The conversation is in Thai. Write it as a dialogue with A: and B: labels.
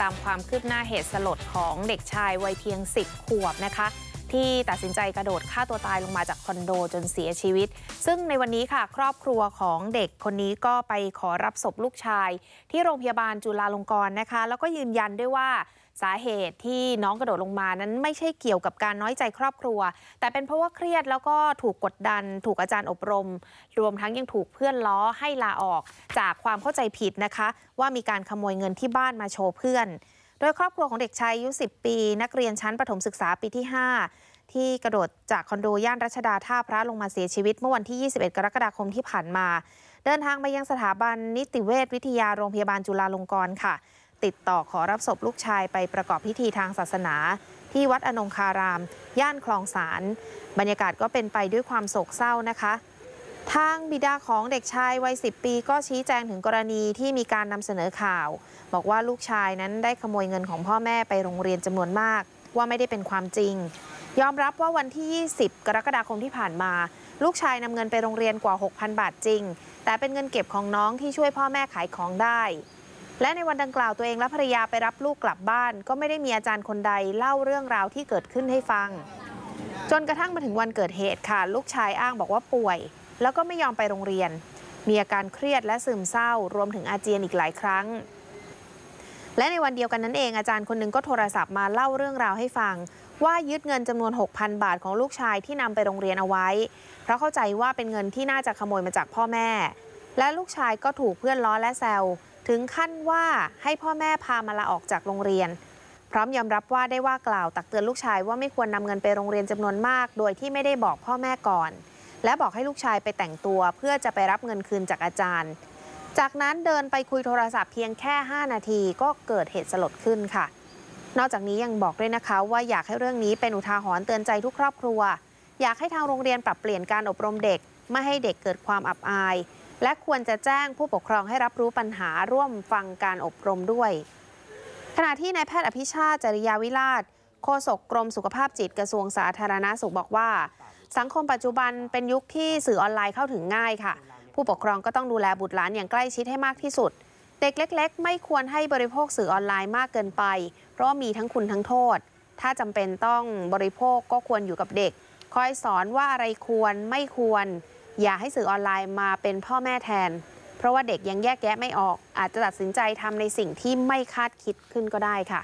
A: ตามความคืบหน้าเหตุสลดของเด็กชายวัยเพียง 10 ขวบนะคะ ที่ตัดสินใจกระโดดฆ่าตัวตายลงมาจากคอนโดจนเสียชีวิต ซึ่งในวันนี้ค่ะ ครอบครัวของเด็กคนนี้ก็ไปขอรับศพลูกชาย ที่โรงพยาบาลจุฬาลงกรณ์นะคะ แล้วก็ยืนยันด้วยว่าสาเหตุที่น้องกระโดดลงมานั้นไม่ใช่เกี่ยวกับการน้อยใจครอบครัว แต่เป็นเพราะว่าเครียดแล้วก็ถูกกดดัน ถูกอาจารย์อบรม รวมทั้งยังถูกเพื่อนล้อให้ลาออก จากความเข้าใจผิดนะคะ ว่ามีการขโมยเงินที่บ้านมาโชว์เพื่อน โดยครอบครัวของเด็กชายอายุ 10 ปี นักเรียนชั้นประถมศึกษาปีที่ 5 ที่กระโดดจากคอนโดย่านรัชดาท่าพระลงมาเสียชีวิตเมื่อวันที่ 21 กรกฎาคมที่ผ่านมา เดินทางไปยังสถาบันนิติเวชวิทยาโรงพยาบาลจุฬาลงกรณ์ค่ะ ติดต่อขอรับศพลูกชายไปประกอบพิธีทางศาสนา ที่วัดอนงคาราม ย่านคลองสาร บรรยากาศก็เป็นไปด้วยความโศกเศร้านะคะ ทางบิดาของเด็กชายวัย 10 ปีก็ชี้แจงถึงกรณีที่มีการนำเสนอข่าว บอกว่าลูกชายนั้นได้ขโมยเงินของพ่อแม่ไปโรงเรียนจำนวนมาก ว่าไม่ได้เป็นความจริง ยอมรับว่าวันที่ 20 กรกฎาคมที่ผ่านมา ลูกชายนำเงินไปโรงเรียนกว่า 6,000 บาทจริง แต่เป็นเงินเก็บของน้องที่ช่วยพ่อแม่ขายของได้ และในวันดังกล่าวตัวเองและภรรยาไปรับลูกกลับบ้าน ก็ไม่ได้มีอาจารย์คนใดเล่าเรื่องราวที่เกิดขึ้นให้ฟัง จนกระทั่งมาถึงวันเกิดเหตุค่ะ ลูกชายอ้างบอกว่าป่วย แล้วก็ไม่ยอมไปโรงเรียน มีอาการเครียดและซึมเศร้า รวมถึงอาเจียนอีกหลายครั้ง และในวันเดียวกันนั้นเองอาจารย์คนหนึ่งก็โทรศัพท์มาเล่าเรื่องราวให้ฟัง ว่ายึดเงินจำนวน 6,000 บาทของลูกชายที่นำไปโรงเรียนเอาไว้ เพราะเข้าใจว่าเป็นเงินที่น่าจะขโมยมาจากพ่อแม่ และลูกชายก็ถูกเพื่อนล้อและแซวถึงขั้นว่าให้พ่อแม่พามาลาออกจากโรงเรียน พร้อมยอมรับว่าได้ว่ากล่าวตักเตือนลูกชายว่าไม่ควรนำเงินไปโรงเรียนจำนวนมาก โดยที่ไม่ได้บอกพ่อแม่ก่อน และบอกให้ลูกชายไปแต่งตัวเพื่อจะไปรับเงินคืนจากอาจารย์ จากนั้นเดินไปคุยโทรศัพท์เพียงแค่ 5 นาทีก็เกิดเหตุสลดขึ้นค่ะ นอกจากนี้ยังบอกด้วยนะคะว่าอยากให้เรื่องนี้เป็นอุทาหรณ์เตือนใจทุกครอบครัว อยากให้ทางโรงเรียนปรับเปลี่ยนการอบรมเด็ก ไม่ให้เด็กเกิดความอับอาย และควรจะแจ้งผู้ปกครองให้รับรู้ปัญหาร่วมฟังการอบรมด้วย ขณะที่นายแพทย์อภิชาติจริยาวิราชโฆษกกรมสุขภาพจิตกระทรวงสาธารณาสุขบอกว่า สังคมปัจจุบันเป็นยุคที่สื่อออนไลน์เข้าถึงง่ายค่ะ ผู้ปกครองก็ต้องดูแลบุตรหลานอย่างใกล้ชิดให้มากที่สุด เด็กเล็ก ๆ ไม่ควรให้บริโภคสื่อออนไลน์มากเกินไป เพราะมีทั้งคุณทั้งโทษ ถ้าจำเป็นต้องบริโภคก็ควรอยู่กับเด็ก คอยสอนว่าอะไรควรไม่ควร อย่าให้สื่อออนไลน์มาเป็นพ่อแม่แทน เพราะว่าเด็กยังแยกแยะไม่ออก อาจจะตัดสินใจทำในสิ่งที่ไม่คาดคิดขึ้นก็ได้ค่ะ